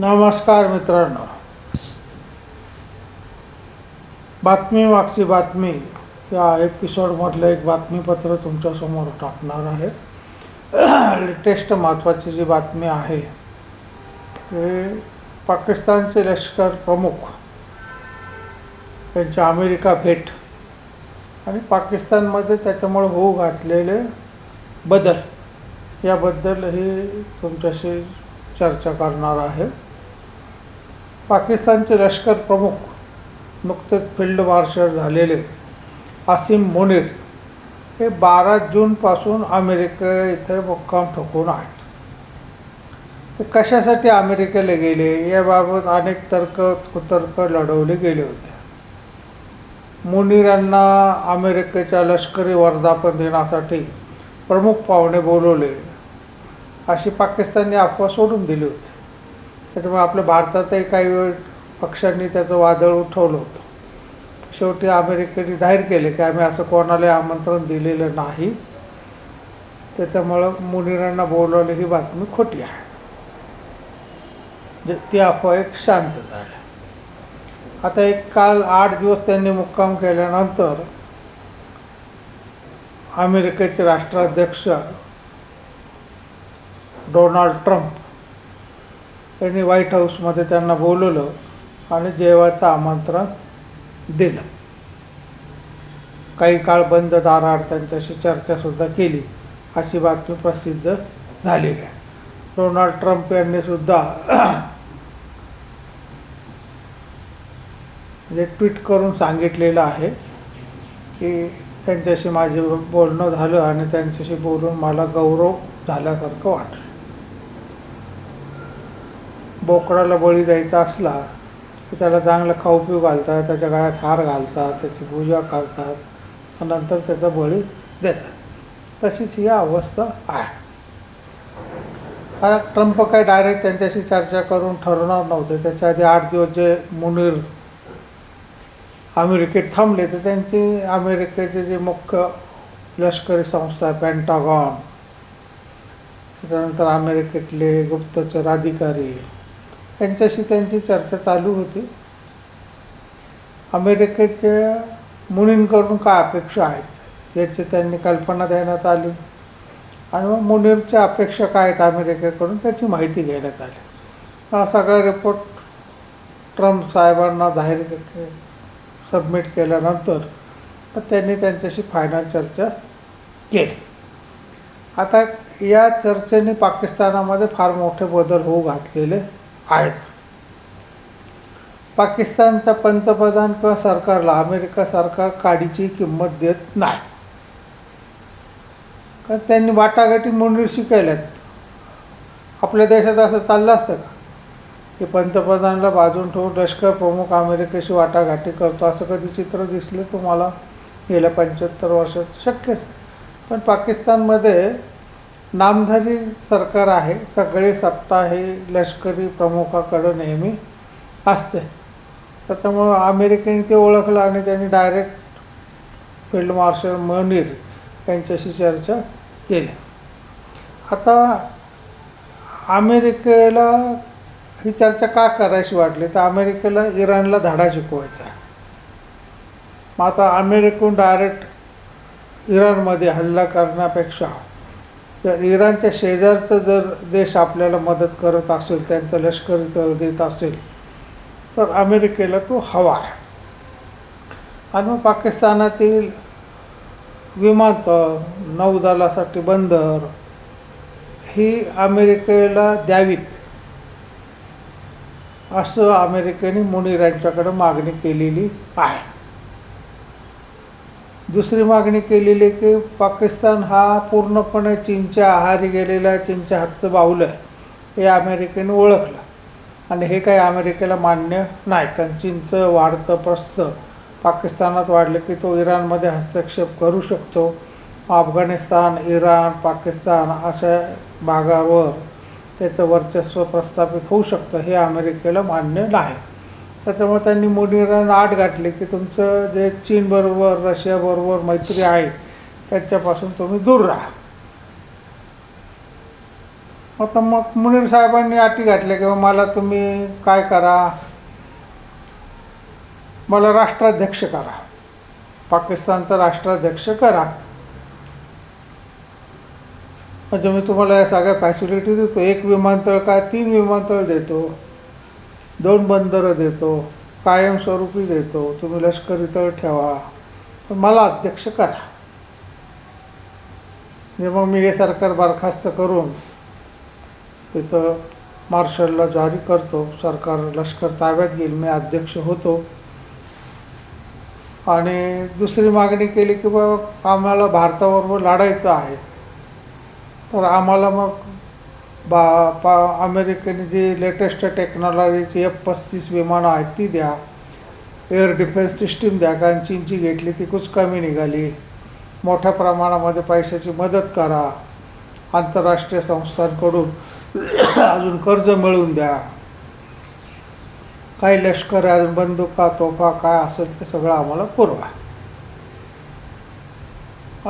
नमस्कार मित्रांनो. बातमी मागची बातमी या एपिसोडमधलं एक बातमीपत्र तुमच्यासमोर टाकणार आहे. लेटेस्ट महत्त्वाची जी बातमी आहे ते पाकिस्तानचे लष्कर प्रमुख त्यांच्या अमेरिका भेट आणि पाकिस्तानमध्ये त्याच्यामुळे होऊ घातलेले बदल याबद्दलही तुमच्याशी चर्चा करणार आहे. पाकिस्तानचे लष्कर प्रमुख नुकतेच फील्ड मार्शल झालेले आसिम मुनीर हे बारा जूनपासून अमेरिके इथे मुक्काम ठोकून आहेत. ते कशासाठी अमेरिकेला गेले? याबाबत अनेक तर्क कुतर्क लढवले गेले होते. मुनीरांना अमेरिकेच्या लष्करी वर्धापन दिनासाठी प्रमुख पाहुणे बोलवले. अशी पाकिस्तानने अफवा सोडून दिली होती. त्याच्यामुळे आपल्या भारतातही काही वेळ पक्षांनी त्याचं वादळ उठवलं होतं. शेवटी अमेरिकेने जाहीर केले की आम्ही असं कोणालाही आमंत्रण दिलेलं नाही. त्याच्यामुळं मुनिरांना बोलवली ही बातमी खोटी आहे. जे ती अफवा एक शांत झाली. आता एक काल आठ दिवस त्यांनी मुक्काम केल्यानंतर अमेरिकेचे राष्ट्राध्यक्ष डोनाल्ड ट्रम्प. यांनी व्हाईट हाऊसमध्ये त्यांना बोलवलं आणि जेवायचं आमंत्रण दिलं. काही काळ बंद दाराआड त्यांच्याशी चर्चासुद्धा केली. अशी बातमी प्रसिद्ध झालेली आहे. डोनाल्ड ट्रम्प यांनी सुद्धा म्हणजे ट्विट करून सांगितलेलं आहे की त्यांच्याशी माझे बोलणं झालं आणि त्यांच्याशी बोलून मला गौरव झाल्यासारखं वाटलं. बोकडाला बळी द्यायचा असला की त्याला चांगलं खाऊ पिऊ घालतात त्याच्या गळ्यात हार घालतात त्याची पूजा करतात नंतर त्याचा बळी देतात. तशीच ही अवस्था आहे. आता ट्रम्प काय डायरेक्ट त्यांच्याशी चर्चा करून ठरवणार नव्हते. त्याच्या आधी आठ दिवस जे मुनीर अमेरिकेत थांबले तर त्यांची अमेरिकेचे जे मुख्य लष्करी संस्था पेंटागॉन त्याच्यानंतर अमेरिकेतले गुप्तचर अधिकारी त्यांच्याशी त्यांची चर्चा चालू होती. अमेरिकेच्या मुनींकडून काय अपेक्षा आहेत याची त्यांनी कल्पना देण्यात आली. आणि मग मुनीरच्या अपेक्षा काय आहेत अमेरिकेकडून त्याची माहिती घेण्यात आली. हा सगळा रिपोर्ट ट्रम्प साहेबांना जाहीर सबमिट केल्यानंतर तर त्यांनी त्यांच्याशी फायनल चर्चा केली. आता या चर्चेने पाकिस्तानामध्ये फार मोठे बदल होऊ घातलेले. आहेत. पाकिस्तानच्या पंतप्रधान किंवा सरकारला अमेरिका सरकार काडीची किंमत देत नाही. कारण त्यांनी वाटाघाटी मुनीर शिकायल्यात आपल्या देशात असं चाललं असतं का? की पंतप्रधानला बाजून ठेवून लष्कर प्रमुख अमेरिकेशी वाटाघाटी करतो असं कधी चित्र दिसलं तुम्हाला? गेल्या पंच्याहत्तर वर्षात? शक्यच. पण पाकिस्तानमध्ये नामधारी सरकार आहे सगळी सत्ता हे लष्करी प्रमुखाकडं नेहमी असते. त्याच्यामुळं अमेरिकेने ते ओळखलं आणि त्यांनी डायरेक्ट फील्ड मार्शल मनीर यांच्याशी चर्चा केली. आता अमेरिकेला ही चर्चा का करायची वाटली? तर अमेरिकेला इराणला धडा शिकवायचा मग आता अमेरिकेहून डायरेक्ट इराणमध्ये हल्ला करण्यापेक्षा तर इराणच्या शेजारचं जर देश आपल्याला मदत करत असेल त्यांचं लष्करी देत असेल तर अमेरिकेला तो हवा आहे. आणि मग पाकिस्तानातील विमानतळ नौदलासाठी बंदर ही अमेरिकेला द्यावीत. असं अमेरिकेने मुनीरांच्याकडं मागणी केलेली आहे. दुसरी मागणी केलेली की पाकिस्तान हा पूर्णपणे चीनच्या आहारी गेलेला आहे चीनच्या हातचं बाहुलं आहे. हे अमेरिकेने ओळखलं. आणि हे काही अमेरिकेला मान्य नाही कारण चीनचं वाढतं प्रस्थ पाकिस्तानात वाढलं की तो इराणमध्ये हस्तक्षेप करू शकतो. अफगाणिस्तान इराण पाकिस्तान अशा भागावर त्याचं वर्चस्व प्रस्थापित होऊ शकतं हे अमेरिकेला मान्य नाही. त्याच्यामुळे त्यांनी मोदींना आट घातली की तुमचं जे चीनबरोबर रशियाबरोबर मैत्री आहे त्याच्यापासून तुम्ही दूर राहा. आता मग मुनीर साहेबांनी अटी घातल्या किंवा मला तुम्ही काय करा? मला राष्ट्राध्यक्ष करा. पाकिस्तानचा राष्ट्राध्यक्ष करा. म्हणजे मी तुम्हाला या सगळ्या फॅसिलिटी देतो. एक विमानतळ काय? तीन विमानतळ देतो. दोन बंदरं देतो कायमस्वरूपी देतो तुम्ही लष्करी तळ ठेवा. पण मला अध्यक्ष करा. म्हणजे मग मी हे सरकार बरखास्त करून तिथं मार्शलला जारी करतो. सरकार लष्कर ताब्यात घेईल मी अध्यक्ष होतो. आणि दुसरी मागणी केली की बाबा आम्हाला भारताबरोबर लढायचं आहे. तर आम्हाला मग बा पा अमेरिकेने जी लेटेस्ट टेक्नॉलॉजीची एफ पस्तीस विमानं आहेत ती द्या. एअर डिफेन्स सिस्टीम द्या. कारण चीनची घेतली ती कुच कमी निघाली. मोठ्या प्रमाणामध्ये पैशाची मदत करा. आंतरराष्ट्रीय संस्थांकडून अजून कर्ज मिळवून द्या. काही लष्कर आहे अजून बंदुका तोफा काय असेल ते सगळं आम्हाला पुरवा.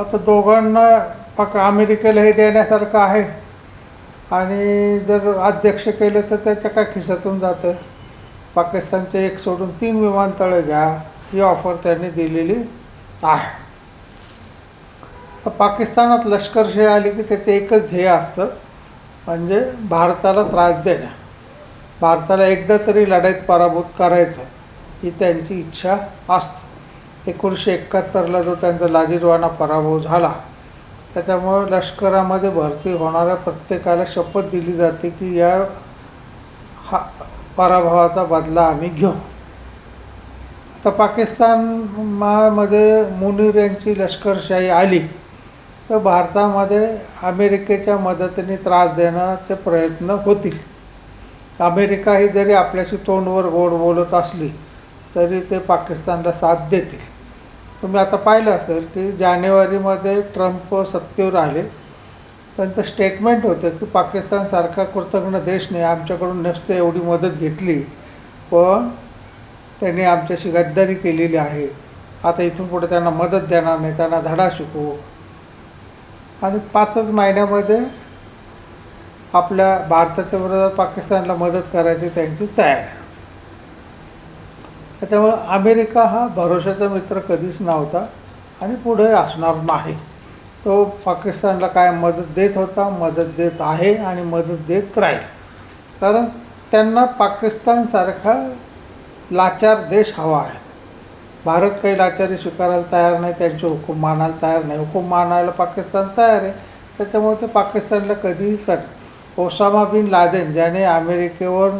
आता दोघांना पाक अमेरिकेला हे देण्यासारखं आहे. आणि जर अध्यक्ष केलं तर त्याच्या काय खिशातून जातं? पाकिस्तानचे एक सोडून तीन विमानतळं घ्या ही ऑफर त्यांनी दिलेली आहे. तर पाकिस्तानात लष्करशाही आली की त्याचं एकच ध्येय असतं म्हणजे भारताला त्रास देणं. भारताला एकदा तरी लढाईत पराभूत करायचं ही त्यांची इच्छा असते. एकोणीसशे एकाहत्तरला जो त्यांचा लाजीरवाना पराभव झाला त्याच्यामुळं लष्करामध्ये भरती होणाऱ्या प्रत्येकाला शपथ दिली जाते की या हा पराभवाचा बदला आम्ही घेऊ. आता पाकिस्तानमध्ये मुनीर यांची लष्करशाही आली तर भारतामध्ये अमेरिकेच्या मदतीने त्रास देण्याचे प्रयत्न होतील. अमेरिका ही जरी आपल्याशी तोंडवर गोड बोलत असली तरी ते पाकिस्तानला साथ देतील. तुम्ही आता पाहिलं असेल की जानेवारीमध्ये ट्रम्प सत्तेवर आले. त्यांचं स्टेटमेंट होतं की पाकिस्तानसारखा कृतज्ञ देश नाही आमच्याकडून नसते एवढी मदत घेतली. पण त्यांनी आमच्याशी गद्दारी केलेली आहे. आता इथून पुढे त्यांना मदत देणार नाही त्यांना धडा शिकवू. आणि पाचच महिन्यामध्ये आपल्या भारताच्या विरोधात पाकिस्तानला मदत करायची त्यांची तयारी. त्याच्यामुळे अमेरिका हा भरोशाचा मित्र कधीच नव्हता आणि पुढे असणार नाही. तो पाकिस्तानला काय मदत देत होता? मदत देत आहे आणि मदत देत राहील. कारण त्यांना पाकिस्तानसारखा लाचार देश हवा आहे. भारत काही लाचारी स्वीकारायला तयार नाही त्यांचे हुकूम मानायला तयार नाही. हुकूम मानायला पाकिस्तान तयार आहे. त्याच्यामुळे ते पाकिस्तानला कधीही कर ओसामा बिन लादेन ज्याने अमेरिकेवर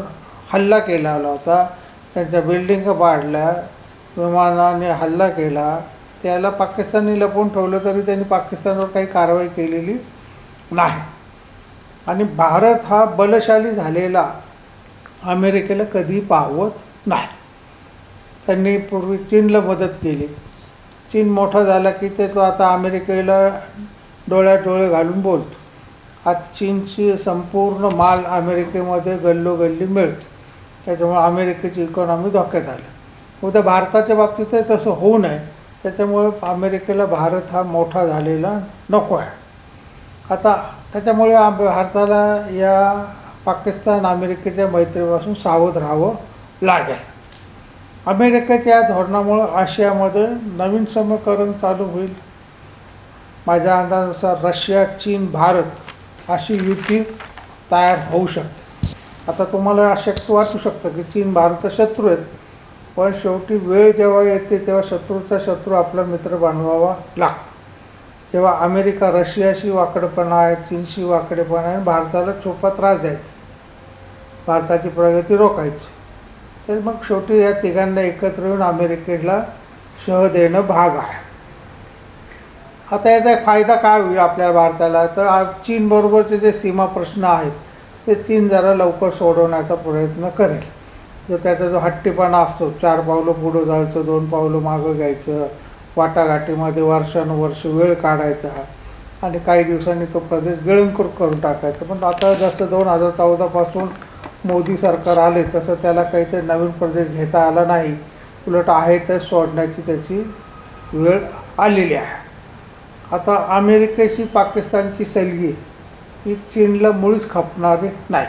हल्ला केला होता त्यांच्या बिल्डिंग पाडल्या विमानाने हल्ला केला त्याला पाकिस्तानी लपवून ठेवलं तरी त्यांनी पाकिस्तानवर काही कारवाई केलेली नाही. आणि भारत हा बलशाली झालेला अमेरिकेला कधी पाहवत नाही. त्यांनी पूर्वी चीनला मदत केली. चीन मोठा झाला की ते तो आता अमेरिकेला डोळ्यात डोळे घालून बोलतो. आज चीनची संपूर्ण माल अमेरिकेमध्ये गल्लोगल्ली मिळतो. त्याच्यामुळे अमेरिकेची इकॉनॉमी धोक्यात आली. उद्या भारताच्या बाबतीत तसं होऊ नये. त्याच्यामुळे अमेरिकेला भारत हा मोठा झालेला नको आहे. आता त्याच्यामुळे आम भारताला या पाकिस्तान अमेरिकेच्या मैत्रीपासून सावध राहावं लागेल. अमेरिकेच्या या धोरणामुळं आशियामध्ये नवीन समीकरण चालू होईल. माझ्या अंदाजानुसार रशिया चीन भारत अशी युती तयार होऊ शकते. आता तुम्हाला अशक्य वाटू शकतं की चीन भारत शत्रू आहेत. पण शेवटी वेळ जेव्हा येते तेव्हा शत्रूचा शत्रू आपला मित्र बनवावा लागतो. जेव्हा अमेरिका रशियाशी वाकडेपणा आहे चीनशी वाकडेपणा आहे आणि भारताला छोपा त्रास द्यायचा. भारताची प्रगती रोखायची. तर मग शेवटी या तिघांना एकत्र येऊन अमेरिकेला शह देणं भाग आहे. आता याचा एक फायदा काय होईल आपल्या भारताला? तर चीनबरोबरचे जे सीमा प्रश्न आहेत ते चीन जरा लवकर सोडवण्याचा प्रयत्न करेल. जर त्याचा जो हट्टीपणा असतो चार पावलं पुढं जायचं दोन पावलं मागं घ्यायचं वाटाघाटीमध्ये वर्षानुवर्ष वेळ काढायचा आणि काही दिवसांनी तो प्रदेश गिळंकृत करून टाकायचा. पण आता जसं दोन हजार चौदापासून मोदी सरकार आले तसं त्याला काहीतरी नवीन प्रदेश घेता आला नाही. उलट आहे ते सोडण्याची त्याची वेळ आलेली आहे. आता अमेरिकेशी पाकिस्तानची सलगी ही चीनला मुळीच खपणारी नाही.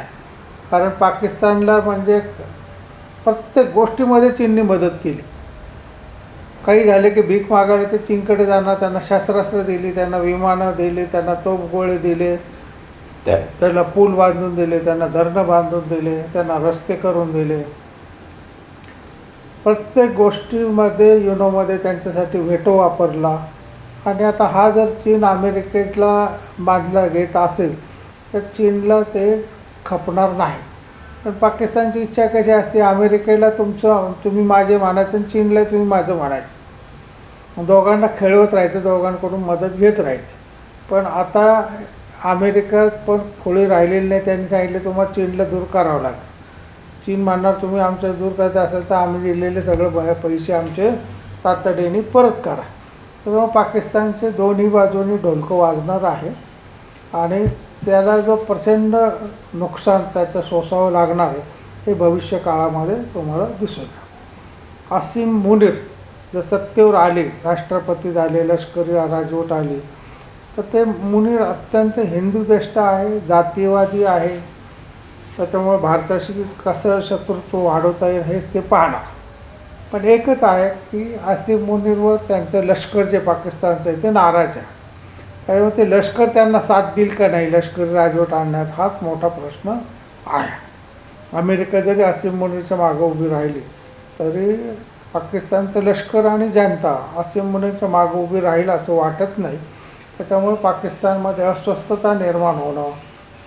कारण पाकिस्तानला म्हणजे प्रत्येक गोष्टीमध्ये चीनने मदत केली. काही झाले की भीक मागायला ते चीनकडे जाणार त्यांना शस्त्रास्त्र दिली त्यांना विमानं दिली त्यांना तोफ गोळे दिले त्या त्यांना पूल बांधून दिले त्यांना धरणं बांधून दिले त्यांना रस्ते करून दिले. प्रत्येक गोष्टीमध्ये युनोमध्ये त्यांच्यासाठी व्हेटो वापरला. आणि आता हा जर चीन अमेरिकेला बांधला घेत असेल तर चीनला ते खपणार नाही. पण पाकिस्तानची इच्छा कशी असते? अमेरिकेला तुमचं तुम्ही माझे मानायचं आणि चीनला तुम्ही माझं म्हणायचं दोघांना खेळवत राहायचं दोघांकडून मदत घेत राहायची. पण आता अमेरिका पण पुढे राहिलेली नाही. त्यांनी सांगितलं तुम्हाला चीनला दूर करावं लागेल. चीन म्हणणार तुम्ही आमचं दूर करायचं असेल तर आम्ही दिलेले सगळे पैसे आमचे तातडीने परत करा. त्यामुळे पाकिस्तानचे दोन्ही बाजूनी ढोलकं वाजणार आहे. आणि त्याला जो प्रचंड नुकसान त्याचं सोसावं लागणार आहे हे भविष्य काळामध्ये तुम्हाला दिसून असीम मुनीर जर सत्तेवर आले राष्ट्रपती झाले लष्करी राजवट आली तर ते मुनीर अत्यंत हिंदुदेष्ट आहे जातीयवादी आहे. त्याच्यामुळे भारताशी कसं शत्रुत्व वाढवता येईल हेच ते पाहणार. पण एकच आहे की आसिम मुनीरवर त्यांचं लष्कर जे पाकिस्तानचं आहे ते नाराज आहे. त्यामुळे ते लष्कर त्यांना साथ देईल का नाही लष्करी राजवट आणण्यात हाच मोठा प्रश्न आहे. अमेरिका जरी असिम मुनीरच्या मागं उभी राहिली तरी पाकिस्तानचं लष्कर आणि जनता आसिम मुनीरच्या मागं उभी राहील असं वाटत नाही. त्याच्यामुळे पाकिस्तानमध्ये अस्वस्थता निर्माण होणं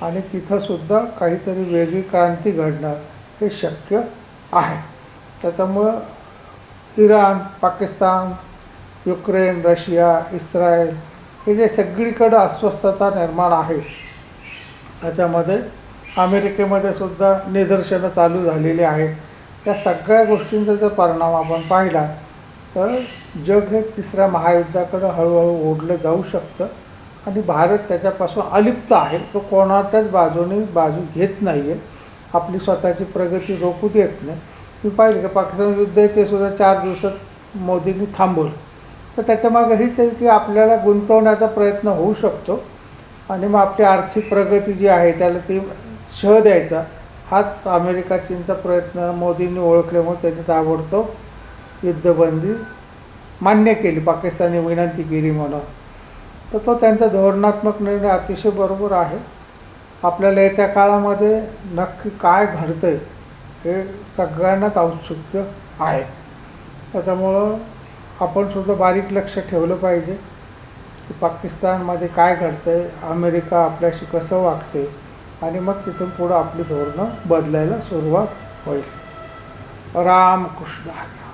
आणि तिथंसुद्धा काहीतरी वेगळी क्रांती घडणं हे शक्य आहे. त्याच्यामुळं Iran Pakistan Ukraine Russia Israel हे जे सगळीकडं अस्वस्थता निर्माण आहे त्याच्यामध्ये अमेरिकेमध्ये सुद्धा निदर्शनं चालू झालेली आहेत. त्या सगळ्या गोष्टींचा जर परिणाम आपण पाहिला तर जग हे तिसऱ्या महायुद्धाकडं हळूहळू ओढलं जाऊ शकतं आणि भारत त्याच्यापासून अलिप्त आहे. तो कोणाच्याच बाजूने बाजू घेत नाही आहे आपली स्वतःची प्रगती रोखू देत नाही. मी पाहिलं की पाकिस्तान युद्ध आहे ते सुद्धा चार दिवसात मोदींनी थांबवलं. तर त्याच्यामागं हीच आहे की आपल्याला गुंतवण्याचा प्रयत्न होऊ शकतो आणि मग आपली आर्थिक प्रगती जी आहे त्याला ती शह द्यायचा हाच अमेरिका चीनचा प्रयत्न मोदींनी ओळखल्यामुळे त्यांनी ताबडतोब युद्धबंदी मान्य केली पाकिस्तानने विनंती केली म्हणून. तर तो त्यांचा धोरणात्मक निर्णय अतिशय बरोबर आहे. आपल्याला येत्या काळामध्ये नक्की काय घडतं आहे हे सगळ्यांनाच औत्सुक्य आहे त्याच्यामुळं आपण सुद्धा बारीक लक्ष ठेवलं पाहिजे की पाकिस्तानमध्ये काय घडतं आहे अमेरिका आपल्याशी कसं वागते आणि मग तिथून पुढं आपली धोरणं बदलायला सुरुवात होईल राम कृष्ण हरी.